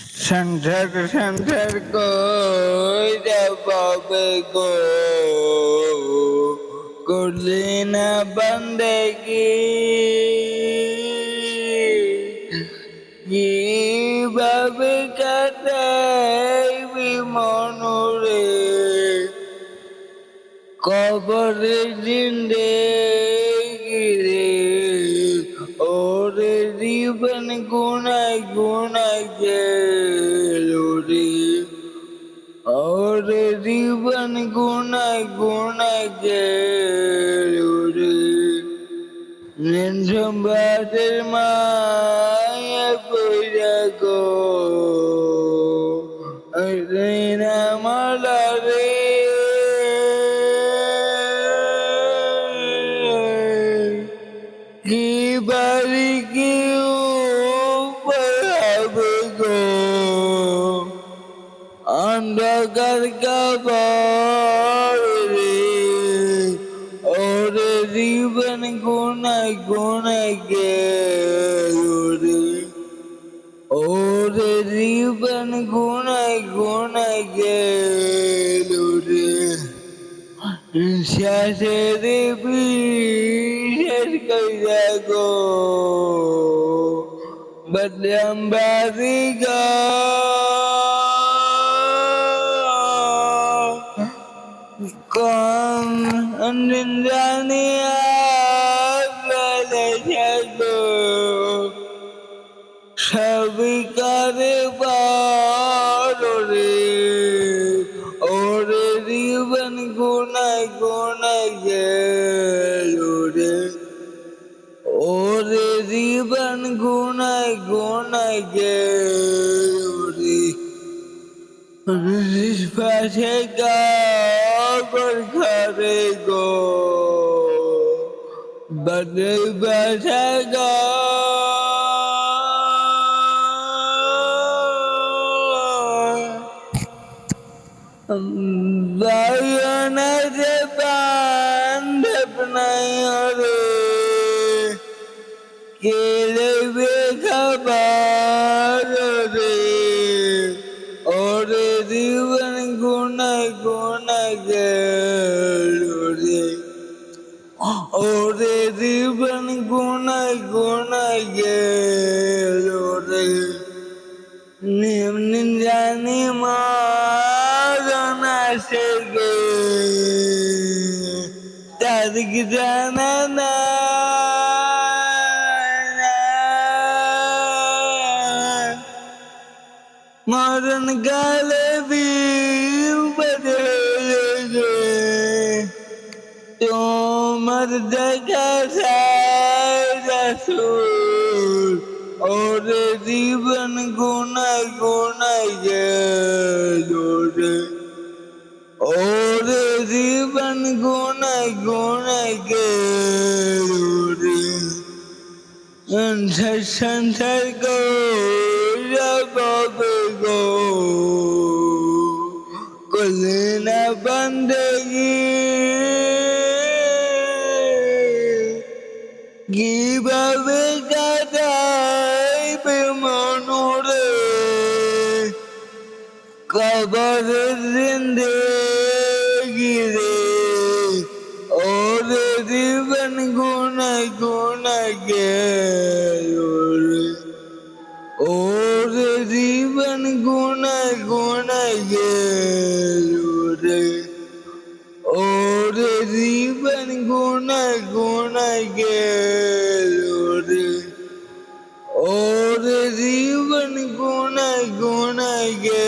সংসার সংসার কইরা পাবে গো? করলি না বন্দেগি? কীভাবে কাটাইবি মনুরে? কবরে জিন্দেগি ওরে জীবন গুনাই গুনাই গেলো রে নিঃসম্বাদের মায়া কইরা গো অন্ধকার কাবার রে ওরে জীবন গুনাই গেল রে ওরে জীবন গুনাই গেল রে শেষের বিশেষ কইরা গো, বদলাম বাজি গা। জানি গো সবই করে পারো রে ওরে জীবন গুনাই গুনাই গেল রে ওরে জীবন গুনাই গুনাই গেল রে পাশে কাপড় খাবে গো। বদল বাসা গা। বায়নাতে বান্ধব নাই রে কেলবে খাবার? গুনাই গেল রে ওরে জীবন গুনাই গুনাই গেল রে। নিম্ন জানি মারণ আসে গে। তারিখ জানা না মরণ গালে বিপদে রসুল। ওরে জীবন গেল রে ওরে জীবন গুনাই গুনাই গেল রে সংসার সংসার গো। বাবে গো করলে না বন্দেগি কীভাবে কাটাইবে মনুরে কবর জিন্দেগি রে ওরে জীবন গুনাই গুনাই গেল রে ওরে জীবন গুনাই গুনাই গেল রে ওরে জীবন গুনাই গুনাই গেল ஒரு ஜீவன் குண குணகே.